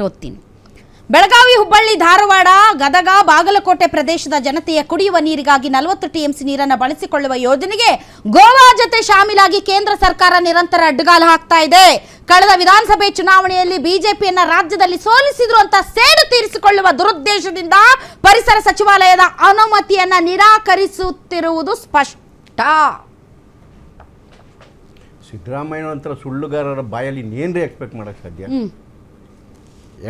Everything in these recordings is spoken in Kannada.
ಓದ್ತೀನಿ ಬೆಳಗಾವಿ ಹುಬ್ಬಳ್ಳಿ ಧಾರವಾಡ ಗದಗ ಬಾಗಲಕೋಟೆ ಪ್ರದೇಶದ ಜನತೆಯ ಕುಡಿಯುವ ನೀರಿಗಾಗಿ ನಲವತ್ತು ಟಿಎಂಸಿ ನೀರನ್ನು ಬಳಸಿಕೊಳ್ಳುವ ಯೋಜನೆಗೆ ಗೋವಾ ಜೊತೆ ಶಾಮೀಲಾಗಿ ಕೇಂದ್ರ ಸರ್ಕಾರ ನಿರಂತರ ಅಡ್ಡಗಾಲು ಹಾಕ್ತಾ ಇದೆ. ಕಳೆದ ವಿಧಾನಸಭೆ ಚುನಾವಣೆಯಲ್ಲಿ ಬಿಜೆಪಿಯನ್ನ ರಾಜ್ಯದಲ್ಲಿ ಸೋಲಿಸಿದ್ರು ಅಂತ ಸೇಡು ತೀರಿಸಿಕೊಳ್ಳುವ ದುರುದ್ದೇಶದಿಂದ ಪರಿಸರ ಸಚಿವಾಲಯದ ಅನುಮತಿಯನ್ನ ನಿರಾಕರಿಸುತ್ತಿರುವುದು ಸ್ಪಷ್ಟ. ಸಿದ್ದರಾಮಯ್ಯ ನಂತರ ಸುಳ್ಳುಗಾರರ ಬಾಯಲ್ಲಿ ಎಕ್ಸ್ಪೆಕ್ಟ್ ಮಾಡಕ್ ಸಾಧ್ಯ?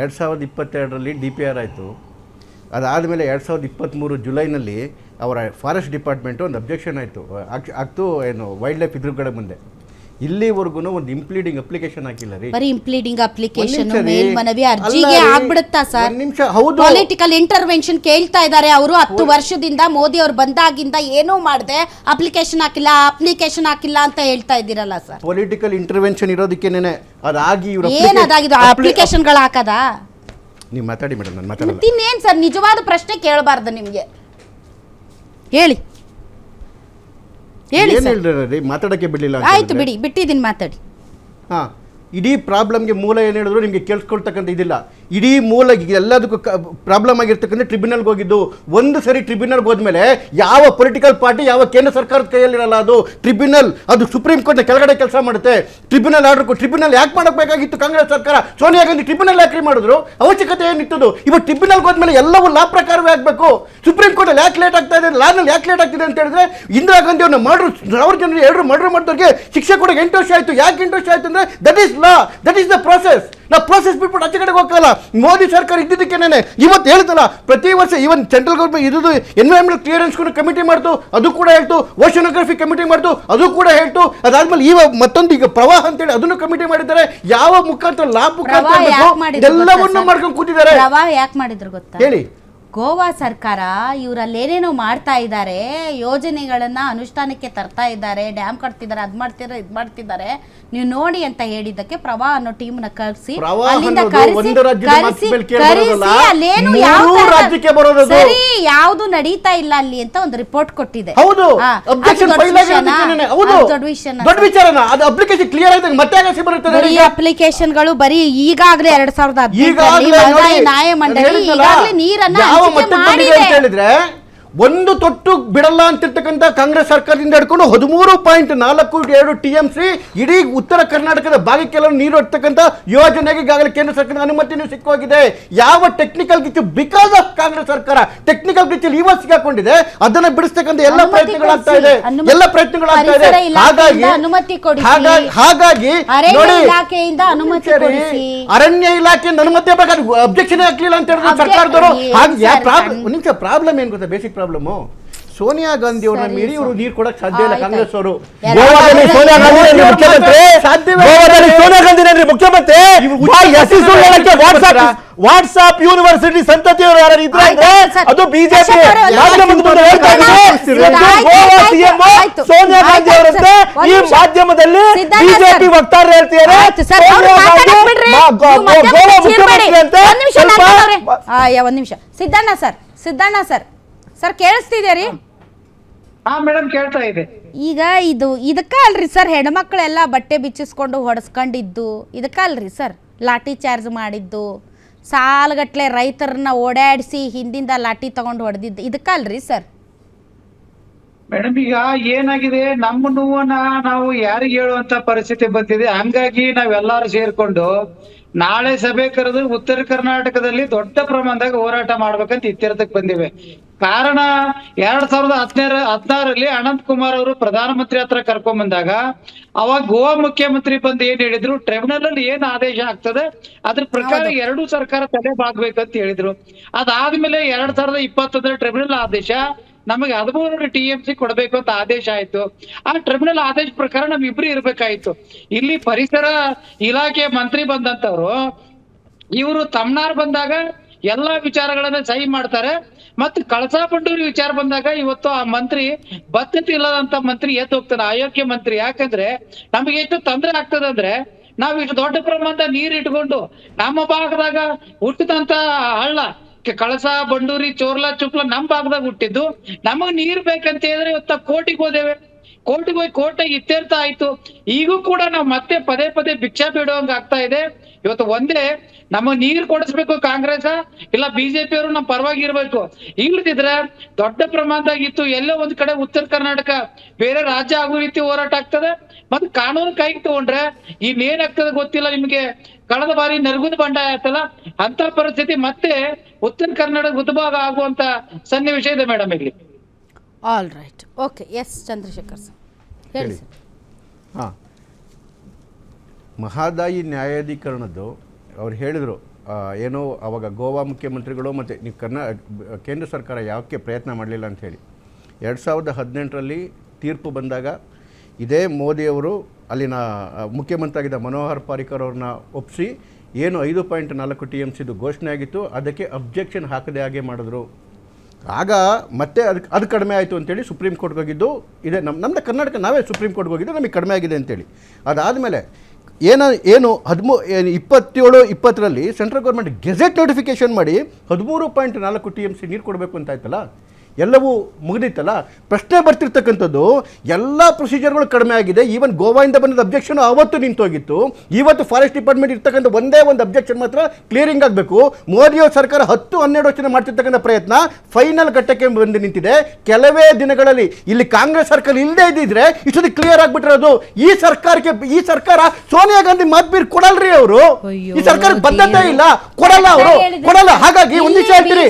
ಎರಡು ಸಾವಿರದ ಇಪ್ಪತ್ತೆರಡರಲ್ಲಿ ಡಿ ಪಿ ಆರ್ ಆಯಿತು. ಅದಾದಮೇಲೆ ಎರಡು ಸಾವಿರದ ಇಪ್ಪತ್ತ್ಮೂರು ಜುಲೈನಲ್ಲಿ ಅವರ ಫಾರೆಸ್ಟ್ ಡಿಪಾರ್ಟ್ಮೆಂಟು ಒಂದು ಅಬ್ಜೆಕ್ಷನ್ ಆಯಿತು. ಆಗ್ತು ಏನು, ವೈಲ್ಡ್ ಲೈಫ್ ಇದ್ರುಗಳ ಮುಂದೆ. ಇಲ್ಲಿವರೆಗೂ ಒಂದು ಇಂಪ್ಲೀಡಿಂಗ್ ಅಪ್ಲಿಕೇಶನ್ ಹಾಕಿಲ್ಲ ರೀ. ಬರೀ ಇಂಪ್ಲೀಡಿಂಗ್ ಅಪ್ಲಿಕೇಶನ್ ಮೇಲ್ಮನವಿ ಅರ್ಜಿಗೆ. ಆಗ್ಬಿಡುತ್ತಾ ಸರ್? ನಿಮಿಷ, ಹೌದು. ಪೊಲಿಟಿಕಲ್ ಇಂಟರ್ವೆನ್ಷನ್ ಕೇಳ್ತಾ ಇದ್ದಾರೆ ಅವರು. ಹತ್ತು ವರ್ಷದಿಂದ ಮೋದಿ ಅವರು ಬಂದಾಗಿಂದ ಏನೂ ಮಾಡದೆ. ಅಪ್ಲಿಕೇಶನ್ ಹಾಕಿಲ್ಲ ಅಪ್ಲಿಕೇಶನ್ ಹಾಕಿಲ್ಲ ಅಂತ ಹೇಳ್ತಾ ಇದ್ದೀರಲ್ಲ ಸರ್. ಪೊಲಿಟಿಕಲ್ ಇಂಟರ್ವೆನ್ಷನ್ ಇರೋದಕ್ಕೇನೆ ಅದಾಗಿ ಇವರು ಏನದಾಗಿದೆ ಅಪ್ಲಿಕೇಶನ್ಗಳು ಹಾಕದ? ನೀವು ಮಾತಾಡಿ ಮೇಡಮ್ ನಾನು ಮಾತಾಡಲ್ಲ. ಮತ್ತಿನ್ನೇನ್ ಸರ್ ನಿಜವಾದ ಪ್ರಶ್ನೆ ಕೇಳಬಾರ್ದು ನಿಮಗೆ? ಹೇಳಿ. ಹೇಳಿ ಏನು ಸರ್. ಬಿಡ್ಲಿಲ್ಲ ಮಾತಾಡೋಕ್ಕೆ ಬಿಡಲಿಲ್ಲ ಆಯ್ತು ಬಿಡಿ ಬಿಟ್ಟಿದ್ದೀನಿ ಮಾತಾಡಿ. ಹಾಂ. ಇಡೀ ಪ್ರಾಬ್ಲಮ್ಗೆ ಮೂಲ ಏನು ಹೇಳಿದ್ರು ನಿಮಗೆ ಕೇಳಿಸ್ಕೊಳ್ತಕ್ಕಂಥ ಇದಿಲ್ಲ. ಇಡೀ ಮೂಲ ಎಲ್ಲದಕ್ಕೂ ಪ್ರಾಬ್ಲಮ್ ಆಗಿರ್ತಕ್ಕಂಥ ಟ್ರಿಬ್ಯುನಲ್ಗೆ ಹೋಗಿದ್ದು. ಒಂದು ಸರಿ ಟ್ರಿಬ್ಯುನಲ್ಗೆ ಹೋದ್ಮೇಲೆ ಯಾವ ಪೊಲಿಟಿಕಲ್ ಪಾರ್ಟಿ ಯಾವ ಕೇಂದ್ರ ಸರ್ಕಾರದ ಕೈಯಲ್ಲಿರಲ್ಲ ಅದು ಟ್ರಿಬ್ಯುನಲ್ ಅದು ಸುಪ್ರೀಂ ಕೋರ್ಟ್ನ ಕೆಳಗಡೆ ಕೆಲಸ ಮಾಡುತ್ತೆ. ಟ್ರಿಬ್ಯುನಲ್ ಆರ್ಡರ್ ಟ್ರಿಬ್ಯುನಲ್ ಯಾಕೆ ಮಾಡಬೇಕಾಗಿತ್ತು ಕಾಂಗ್ರೆಸ್ ಸರ್ಕಾರ? ಸೋನಿಯಾ ಗಾಂಧಿ ಟ್ರಿಬ್ಯುನಲ್ ಯಾಕೆ ಮಾಡಿದ್ರು? ಅವಶ್ಯಕತೆ ಏನಿತ್ತು ಇವಾಗ ಟ್ರಿಬ್ಯುನಲ್ಗೆ ಹೋದ್ಮೇಲೆ ಎಲ್ಲವೂ ಲಾ ಪ್ರಕಾರವೇ ಆಗಬೇಕು. ಸುಪ್ರೀಂ ಕೋರ್ಟಲ್ಲಿ ಯಾಕೆ ಲೇಟ್ ಆಗ್ತಾ ಇದೆ? ಲಾನಲ್ಲಿ ಯಾಕೆ ಲೇಟ್ ಆಗ್ತಿದೆ ಅಂತ ಹೇಳಿದ್ರೆ ಇಂದಿರಾ ಗಾಂಧಿ ಅವ್ರನ್ನ ಮಾಡ್ರು ಸಾವಿರ ಜನರು ಎರಡು ಮರ್ಡರ್ ಮಾಡಿದವ್ರಿಗೆ ಶಿಕ್ಷೆ ಕೂಡ ಎಂಟು ವರ್ಷ ಆಯಿತು. ಯಾಕೆ ಎಂಟು ವರ್ಷ ಆಯಿತು ಅಂದರೆ that is that is the process ನಾ ಪ್ರೋಸೆಸ್ ಬಿಟ್ಬಿಟ್ಟು ಆಚೆ ಕಡೆಗೆ ಹೋಗಲ್ಲ ಮೋದಿ ಸರ್ಕಾರ ಇದ್ದಿದ್ದಕ್ಕೇನೆ ಇವತ್ತು ಹೇಳ್ತಲ್ಲ ಪ್ರತಿ ವರ್ಷ ಇವನ್ ಸೆಂಟ್ರಲ್ ಗೌರ್ಮೆಂಟ್ ಇದ್ದು ಎನ್ವೈರನ್ಮೆಂಟ್ ಕ್ಲಿಯರೆನ್ಸ್ ಕಮಿಟಿ ಮಾಡ್ತು ಅದು ಕೂಡ ಹೇಳ್ತು ಓಷನೋಗ್ರಫಿ ಕಮಿಟಿ ಮಾಡ್ತು ಅದು ಕೂಡ ಹೇಳ್ತು. ಅದಾದ್ಮೇಲೆ ಈಗ ಮತ್ತೊಂದು ಈಗ ಪ್ರವಾಹ ಅಂತೇಳಿ ಅದನ್ನು ಕಮಿಟಿ ಮಾಡಿದ್ದಾರೆ. ಯಾವ ಮುಖಾಂತರ ಲಾಭ ಮುಖಾಂತರ ಎಲ್ಲವನ್ನು? ಮಾಡ್ಕೊಂಡು ಕೂತಿದ್ದಾರೆ. ಯಾಕೆ ಮಾಡಿದ್ರು ಗೊತ್ತಾ? ಹೇಳಿ. ಗೋವಾ ಸರ್ಕಾರ ಇವರಲ್ಲಿ ಏನೇನೋ ಮಾಡ್ತಾ ಇದ್ದಾರೆ ಯೋಜನೆಗಳನ್ನ ಅನುಷ್ಠಾನಕ್ಕೆ ತರ್ತಾ ಇದ್ದಾರೆ ಡ್ಯಾಮ್ ಕಟ್ತಿದ್ದಾರೆ ಅದು ಮಾಡ್ತಿದ್ದಾರೆ ಇದು ಮಾಡ್ತಿದ್ದಾರೆ. ನೀವು ನೋಡಿ ಅಂತ ಹೇಳಿದ್ದಕ್ಕೆ ಪ್ರವಾಹ ಅನ್ನೋ ಟೀಮ್ನ ಕರ್ಸಿ ಅಲ್ಲಿಂದ ಕರೆಸಿ ಅಲ್ಲೇನು. ಸರಿ ಯಾವ್ದು ನಡೀತಾ ಇಲ್ಲ ಅಲ್ಲಿ ಅಂತ ಒಂದು ರಿಪೋರ್ಟ್ ಕೊಟ್ಟಿದೆ. ಹೌದು. ದೊಡ್ಡ ಕ್ಲಿಯರ್ ಮತ್ತೆ. ಅಪ್ಲಿಕೇಶನ್ಗಳು ಬರೀ ಈಗಾಗಲೇ ಎರಡ್ ಸಾವಿರದ ಹದಿನೆಂಟರಲ್ಲಿ ನ್ಯಾಯಮಂಡಳಿ ಈಗಾಗಲೇ ನೀರನ್ನ ಮಟ್ಟಕ್ಕೆ ಬಂದಿದೆ ಅಂತ ಹೇಳಿದ್ರೆ? ಒಂದು ತೊಟ್ಟು ಬಿಡಲ್ಲ ಅಂತಿರ್ತಕ್ಕಂಥ ಕಾಂಗ್ರೆಸ್ ಸರ್ಕಾರದಿಂದ ಹಿಡ್ಕೊಂಡು ಹದಿಮೂರು ಪಾಯಿಂಟ್ ನಾಲ್ಕು ಎರಡು ಟಿ ಎಂ ಸಿ ಇಡೀ ಉತ್ತರ ಕರ್ನಾಟಕದ ಭಾಗಕ್ಕೆಲ್ಲ ನೀರು ಇರ್ತಕ್ಕಂಥ ಯೋಜನೆಗೆ ಈಗಾಗಲೇ ಕೇಂದ್ರ ಸರ್ಕಾರದ ಅನುಮತಿನೂ ಸಿಕ್ಕೋಗಿದೆ. ಯಾವ ಟೆಕ್ನಿಕಲ್ ಗಿಚ್ಚು ಬಿಕಾಸ್ ಆಫ್ ಕಾಂಗ್ರೆಸ್ ಸರ್ಕಾರ? ಟೆಕ್ನಿಕಲ್ ಗಿಚ್ಚು ಇವತ್ತು ಸಿಗಾಕೊಂಡಿದೆ ಅದನ್ನ ಬಿಡಿಸ್ತಕ್ಕಂಥ ಎಲ್ಲ ಪ್ರಯತ್ನಗಳಾಗ್ತಾ ಇದೆ. ಎಲ್ಲ ಪ್ರಯತ್ನಗಳಾಗ್ತಾ ಇದೆ. ಹಾಗಾಗಿ. ಹಾಗಾಗಿ ಅರಣ್ಯ ನೋಡಿ ಇಲಾಖೆಯಿಂದ ಅನುಮತಿ ಸರಿ, ಕೊಡಿಸಿ. ಅರಣ್ಯ ಇಲಾಖೆಯಿಂದ ಅನುಮತಿ ಬೇಕಾದ್ರೆ ಅಬ್ಜೆಕ್ಷನ್ ಹಾಕ್ಲಿಲ್ಲ ಅಂತ ಹೇಳಿದ್ರೆ ಸರ್ಕಾರದವರು ನಿಮಿಷ ಪ್ರಾಬ್ಲಮ್ ಏನ್ ಗೊತ್ತಾ? ಬೇಸಿಕ್ ಪ್ರಾಬ್ಲಮ್ ಸೋನಿಯಾ ಗಾಂಧಿ ಅವ್ರನ್ನ ಮೀರಿ ಇವರು ನೀರು ಕೊಡಕ್ ಸಾಧ್ಯ ಇಲ್ಲ ಕಾಂಗ್ರೆಸ್ ಅವರು ಗೋವಾದಲ್ಲಿ ಸೋನಿಯಾ ಗಾಂಧಿ ಮುಖ್ಯಮಂತ್ರಿ? ಸಾಧ್ಯವೇ ಗೋವಾದಲ್ಲಿ ಸೋನಿಯಾ ಗಾಂಧಿ ಮುಖ್ಯಮಂತ್ರಿ? ಹೇಳಕ್ಕೆ ವಾಟ್ಸ್ಆಪ್ ವಾಟ್ಸ್ಆಪ್ ಯೂನಿವರ್ಸಿಟಿ ಸಂತತಿಯವರು ಯಾರು ಇದ್ರೆ ಅದು ಬಿಜೆಪಿ ಸೋನಿಯಾ ಗಾಂಧಿ ಅವರಂತೆ ಈ ನಿಮಿಷ. ಮಾಧ್ಯಮದಲ್ಲಿ ಬಿಜೆಪಿ. ವಕ್ತಾರರು ಹೇಳ್ತಿದ್ದಾರೆ. ಗೋವಾ ಮುಖ್ಯಮಂತ್ರಿ ಅಂತ. ಒಂದ್ ನಿಮಿಷ. Siddanna sir Siddanna sir. Sir ಕೇಳಿಸ್ತಿದ್ಯಾ ರೀ? ಹಾ ಮೇಡಮ್ ಕೇಳ್ತಾ ಇದೆ. ಈಗ ಇದು ಇದಕ್ಕ ಅಲ್ರಿ ಸರ್ ಹೆಣ್ಮಕ್ಳೆಲ್ಲ ಬಟ್ಟೆ ಬಿಚ್ಚಿಸ್ಕೊಂಡು ಹೊಡೆಸ್ಕೊಂಡಿದ್ದು. ಇದಕ್ಕ ಅಲ್ರಿ ಸರ್ ಲಾಠಿ ಚಾರ್ಜ್ ಮಾಡಿದ್ದು. ಸಾಲಗಟ್ಲೆ ರೈತರನ್ನ ಓಡಾಡಿಸಿ ಹಿಂದಿಂದ ಲಾಠಿ ತಗೊಂಡು ಹೊಡೆದಿದ್ದು. ಇದಕ್ಕ ಅಲ್ರಿ ಸರ್? ಮೇಡಮ್ ಈಗ ಏನಾಗಿದೆ? ನಮ್ಮ ನೋವನ್ನ ನಾವು ಯಾರಿಗೆ ಹೇಳುವಂತ ಪರಿಸ್ಥಿತಿ ಬಂದಿದೆ? ಹಂಗಾಗಿ ನಾವೆಲ್ಲರೂ ಸೇರ್ಕೊಂಡು ನಾಳೆ ಸಭೆ ಕರೆದು ಉತ್ತರ ಕರ್ನಾಟಕದಲ್ಲಿ ದೊಡ್ಡ ಪ್ರಮಾಣದಾಗ ಹೋರಾಟ ಮಾಡ್ಬೇಕಂತ ಇತ್ಯರ್ಥಕ್ಕೆ ಬಂದಿವೆ. ಕಾರಣ ಎರಡ್ ಸಾವಿರದ ಹದಿನಾರ ಹದಿನಾರಲ್ಲಿ ಅನಂತ್ ಕುಮಾರ್ ಅವರು ಪ್ರಧಾನಮಂತ್ರಿ ಹತ್ರ ಕರ್ಕೊಂಡ್ ಬಂದಾಗ ಅವಾಗ ಗೋವಾ ಮುಖ್ಯಮಂತ್ರಿ ಬಂದು ಏನ್ ಹೇಳಿದ್ರು ಟ್ರಿಬ್ಯುನಲ್ ಅಲ್ಲಿ ಏನ್ ಆದೇಶ ಆಗ್ತದೆ ಅದ್ರ ಪ್ರಕಾರ ಎರಡು ಸರ್ಕಾರ ತಲೆ ಬಾಗ್ಬೇಕಂತ ಹೇಳಿದ್ರು. ಅದಾದ್ಮೇಲೆ ಎರಡ್ ಸಾವಿರದ ಇಪ್ಪತ್ತೊಂದರ ಟ್ರಿಬ್ಯುನಲ್ ಆದೇಶ ನಮಗೆ ಹದಿಮೂರು ಟಿ ಎಂ ಸಿ ಕೊಡಬೇಕು ಅಂತ ಆದೇಶ ಆಯ್ತು. ಆ ಟ್ರಿಬ್ಯುನಲ್ ಆದೇಶ ಪ್ರಕಾರ ನಮ್ ಇಬ್ರು ಇರ್ಬೇಕಾಯ್ತು. ಇಲ್ಲಿ ಪರಿಸರ ಇಲಾಖೆ ಮಂತ್ರಿ ಬಂದಂತವ್ರು ಇವರು ತಮ್ನಾರ್ ಬಂದಾಗ ಎಲ್ಲಾ ವಿಚಾರಗಳನ್ನ ಸಹಿ ಮಾಡ್ತಾರೆ. ಮತ್ತೆ ಕಳಸಾ ಬಂಡೂರಿ ವಿಚಾರ ಬಂದಾಗ ಇವತ್ತು ಆ ಮಂತ್ರಿ ಬದ್ಧತೆ ಇಲ್ಲದಂತ ಮಂತ್ರಿ ಎದ್ದು ಹೋಗ್ತಾನೆ, ಅಯೋಗ್ಯ ಮಂತ್ರಿ. ಯಾಕಂದ್ರೆ ನಮಗೆ ಎಷ್ಟು ತೊಂದರೆ ಆಗ್ತದಂದ್ರೆ ನಾವ್ ಇಷ್ಟು ದೊಡ್ಡ ಪ್ರಮಾಣದ ನೀರ್ ಇಟ್ಕೊಂಡು ನಮ್ಮ ಭಾಗದಾಗ ಹುಟ್ಟಿದಂತ ಹಳ್ಳ ಕಳಸ, ಬಂಡೂರಿ, ಚೋರ್ಲಾ, ಚುಕ್ಲ ನಮ್ ಭಾಗದಾಗ ಹುಟ್ಟಿದ್ದು. ನಮಗ್ ನೀರ್ ಬೇಕಂತ ಹೇಳಿದ್ರೆ ಇವತ್ತ ಕೋಟಿಗೆ ಹೋದೇವೆ. ಕೋಟಿಗೆ ಹೋಗಿ ಕೋರ್ಟ್ ಇತ್ಯರ್ಥ ಆಯ್ತು. ಈಗೂ ಕೂಡ ನಾವು ಮತ್ತೆ ಪದೇ ಪದೇ ಭಿಕ್ಷಾ ಬಿಡುವಂಗ ಆಗ್ತಾ ಇದೆ. ಇವತ್ತು ಒಂದೇ ನಮ್ಮ ನೀರ್ ಕೊಡಿಸ್ಬೇಕು ಕಾಂಗ್ರೆಸ್ ಇಲ್ಲ ಬಿಜೆಪಿ ಅವರು ನಮ್ಮ ಪರವಾಗಿ ಇರ್ಬೇಕು ಇಲ್ದಿದ್ರೆ ದೊಡ್ಡ ಪ್ರಮಾಣದಾಗ ಇತ್ತು ಎಲ್ಲೋ ಒಂದ್ ಕಡೆ ಉತ್ತರ ಕರ್ನಾಟಕ ಬೇರೆ ರಾಜ್ಯ ಆಗೋ ರೀತಿ ಹೋರಾಟ ಆಗ್ತದೆ. ಮತ್ತೆ ಕಾನೂನು ಕೈಗೆ ತಗೊಂಡ್ರೆ ಇನ್ನೇನಾಗ್ತದೆ ಗೊತ್ತಿಲ್ಲ ನಿಮ್ಗೆ. ಕಳೆದ ಬಾರಿ ನರಗುದ ಬಂಡಾಯ ಆಯ್ತಲ್ಲ ಅಂತ ಪರಿಸ್ಥಿತಿ ಮತ್ತೆ ಉತ್ತರ ಕರ್ನಾಟಕ ಉದ್ಭಾಗ ಆಗುವಂತ ಸನ್ನಿವೇಶ ಇದೆ ಮೇಡಮ್ ಇಲ್ಲಿ. All right okay S Chandrashekar sir ಹೇಳಿ. ಸರ್ ಹಾಂ. ಮಹಾದಾಯಿ ನ್ಯಾಯಾಧೀಕರಣದ್ದು ಅವ್ರು ಹೇಳಿದರು ಏನೋ ಅವಾಗ ಗೋವಾ ಮುಖ್ಯಮಂತ್ರಿಗಳು ಮತ್ತು ನೀವು ಕರ್ನಾ, ಕೇಂದ್ರ ಸರ್ಕಾರ ಯಾಕೆ ಪ್ರಯತ್ನ ಮಾಡಲಿಲ್ಲ ಅಂತ ಹೇಳಿ. ಎರಡು ಸಾವಿರದ ಹದಿನೆಂಟರಲ್ಲಿ ತೀರ್ಪು ಬಂದಾಗ ಇದೇ ಮೋದಿಯವರು ಅಲ್ಲಿನ ಮುಖ್ಯಮಂತ್ರಾಗಿದ್ದ ಮನೋಹರ್ ಪಾರಿಕರ್ ಅವ್ರನ್ನ ಒಪ್ಪಿಸಿ ಏನು ಐದು ಪಾಯಿಂಟ್ ನಾಲ್ಕು ಟಿ ಎಂ ಸಿದು ಘೋಷಣೆ ಆಗಿತ್ತು, ಅದಕ್ಕೆ ಅಬ್ಜೆಕ್ಷನ್ ಹಾಕದೆ ಹಾಗೆ ಮಾಡಿದ್ರು. ಆಗ ಮತ್ತೆ ಅದಕ್ಕೆ ಅದು ಕಡಿಮೆ ಆಯಿತು ಅಂತೇಳಿ ಸುಪ್ರೀಂ ಕೋರ್ಟ್ಗೆ ಹೋಗಿದ್ದು, ಇದೆ ನಮ್ಮ ನಮ್ಮದು ಕರ್ನಾಟಕ ನಾವೇ ಸುಪ್ರೀಂ ಕೋರ್ಟ್ಗೆ ಹೋಗಿದ್ದು ನಮಗೆ ಕಡಿಮೆ ಆಗಿದೆ ಅಂತೇಳಿ. ಅದಾದಮೇಲೆ ಏನ, ಏನು, ಹದಿಮೂ ಇಪ್ಪತ್ತೇಳು, ಇಪ್ಪತ್ತರಲ್ಲಿ ಸೆಂಟ್ರಲ್ ಗೌರ್ಮೆಂಟ್ ಗೆಜೆಟ್ ನೋಟಿಫಿಕೇಶನ್ ಮಾಡಿ ಹದಿಮೂರು ಪಾಯಿಂಟ್ ನಾಲ್ಕು ಟಿ ಎಂ ಸಿ ನೀರು ಕೊಡಬೇಕು ಅಂತ ಆಯ್ತಲ್ಲ? ಎಲ್ಲವೂ ಮುಗಿದಿತ್ತಲ್ಲ? ಪ್ರಶ್ನೆ ಬರ್ತಿರ್ತಕ್ಕಂಥದ್ದು ಎಲ್ಲ ಪ್ರೊಸೀಜರ್ಗಳು ಕಡಿಮೆ ಆಗಿದೆ. ಈವನ್ ಗೋವಾಯಿಂದ ಬಂದ ಅಬ್ಜೆಕ್ಷನ್ ಅವತ್ತು ನಿಂತೋಗಿತ್ತು. ಇವತ್ತು ಫಾರೆಸ್ಟ್ ಡಿಪಾರ್ಟ್ಮೆಂಟ್ ಇರ್ತಕ್ಕಂಥ ಒಂದೇ ಒಂದು ಅಬ್ಜೆಕ್ಷನ್ ಮಾತ್ರ ಕ್ಲಿಯರಿಂಗ್ ಆಗಬೇಕು. ಮೋದಿಯವ್ರ ಸರ್ಕಾರ ಹತ್ತು ಹನ್ನೆರಡು ವರ್ಷದಿಂದ ಮಾಡ್ತಿರ್ತಕ್ಕಂಥ ಪ್ರಯತ್ನ ಫೈನಲ್ ಘಟ್ಟಕ್ಕೆ ಬಂದು ನಿಂತಿದೆ. ಕೆಲವೇ ದಿನಗಳಲ್ಲಿ ಇಲ್ಲಿ ಕಾಂಗ್ರೆಸ್ ಸರ್ಕಾರ ಇಲ್ಲದೆ ಇದ್ದಿದ್ರೆ ಇಷ್ಟೊಂದು ಕ್ಲಿಯರ್ ಆಗ್ಬಿಟ್ಟಿರೋದು. ಈ ಸರ್ಕಾರಕ್ಕೆ ಈ ಸರ್ಕಾರ ಸೋನಿಯಾ ಗಾಂಧಿ ಮಾತ್ ಬೀರ್ ಕೊಡಲ್ರಿ ಅವರು. ಈ ಸರ್ಕಾರಕ್ಕೆ ಬದ್ಧತೆ ಇಲ್ಲ. ಕೊಡಲ್ಲ ಅವರು. ಕೊಡಲ್ಲ. ಹಾಗಾಗಿ ಒಂದು ಹೇಳ್ತೀರಿ.